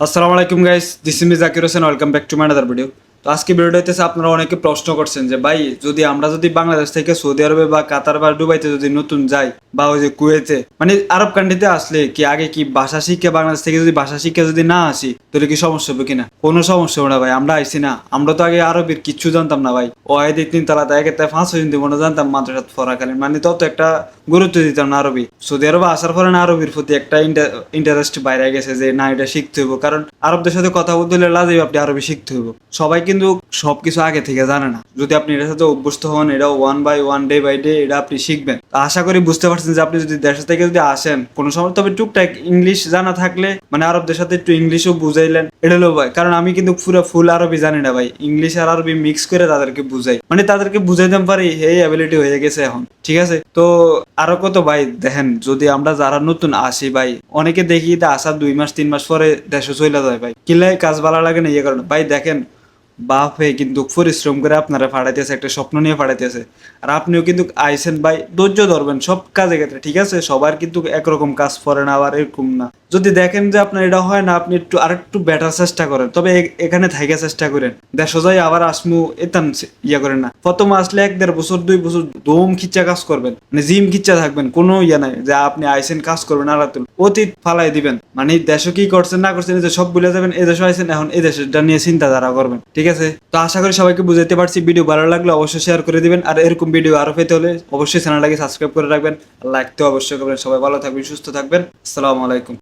আসসালামু আলাইকুম guys this is Zakir Hossain welcome back to my other video তো আজকে ভিডিওটা হইতেছে আপনারা অনেকে প্রশ্ন করছেন যে, ভাই, যদি আমরা যদি বাংলাদেশ থেকে সৌদি আরবে বা কাতার বা দুবাইতে যদি নতুন যাই বা ওই যে কুয়েতে মানে আরব কান্ট্রিতে আসলে কি আগে কি ভাষা শিখে বাংলাদেশ থেকে যদি ভাষা শিখে যদি না আসি, তাহলে কি সমস্যা হবে কিনা? কোনো সমস্যা হবে না, ভাই, আমরা আইসি না। আমরা তো আগে আরবের কিচ্ছু জানতাম না, ভাই। ও আয় তিন তালা তাই একটা পাঁচ ছয় দিব না জানতাম মাদ্রাসাত পড়াকালীন। মানে তত একটা গুরুত্ব দিতাম না আরবি। সৌদি আরবে আসার পরে না আরবির প্রতি একটা ইন্টারেস্ট বাইরে গেছে যে, না, এটা শিখতে হইব। কারণ আরবদের সাথে কথা বলতে হলে লাজেই আপনি আরবি শিখতে হইব। সবাই কিন্তু সবকিছু আগে থেকে জানে না। যদি আপনি এটার সাথে অভ্যস্ত হন এটা one by one day by day এটা আপনি শিখবেন। আশা করি বুঝতে পারছেন যে আপনি যদি দেশ থেকে যদি আসেন, কোনো সময়, তবে টুকটাক ইংলিশ জানা থাকলে মানে আরবদের সাথে একটু ইংলিশও বুঝাইলেন। এটা হলো ভাই, কারণ আমি কিন্তু পুরো ফুল আরবি জানি না ভাই। ইংলিশ আর আরবি মিক্স করে তাদেরকে বুঝাই। মানে তাদেরকে বুঝাইতে পারি এই অ্যাবিলিটি হয়ে গেছে এখন। ঠিক আছে? তো আরও কত ভাই, দেখেন, যদি আমরা যারা নতুন আসি ভাই, অনেকে দেখি আসার দুই মাস, তিন মাস পরে দেশে চলে যায় ভাই। কিলাই কাজ ভালো লাগে না ইয়ে কারণে ভাই, দেখেন বাপ হয়ে কিন্তু পরিশ্রম করে আপনারা ফাড়াইতেছে, একটা স্বপ্ন নিয়ে ফাড়াইতেছে। আর আপনিও কিন্তু আইসেন ভাই, ধৈর্য ধরবেন সব কাজে ক্ষেত্রে, ঠিক আছে? সবার কিন্তু একরকম কাজ করে না, আবার এরকম না। যদি দেখেন যে আপনার এটা হয় না, আপনি একটু আর একটু বেটার চেষ্টা করেন। তবে এখানে থাইকে চেষ্টা করেন। দেশ যাই আবার আসমু এতান ইয়া করেন না। প্রথম আসলে এক দেড় বছর, দুই বছর দম খিচ্চা কাজ করবেন। মানে জিম খিচ্চা থাকবেন, কোনো ইয়া নাই যে আপনি আইসেন, কাজ করবেন আর অতীত ফালাই দিবেন। মানে দেশে কি করছেন, না করছেন যে সব ভুলে যাবেন, এই দেশে আইসেন, এখন এই দেশটা নিয়ে চিন্তাধারা করবেন। ঠিক আছে? তো আশা করি সবাইকে বুঝাইতে পারছি। ভিডিও ভালো লাগলে অবশ্যই শেয়ার করে দিবেন। আর এরকম ভিডিও আরও পেতে হলে অবশ্যই চ্যানেলটাকে সাবস্ক্রাইব করে রাখবেন। লাইক তো অবশ্যই করবেন। সবাই ভালো থাকবেন, সুস্থ থাকবেন। আসসালামু আলাইকুম।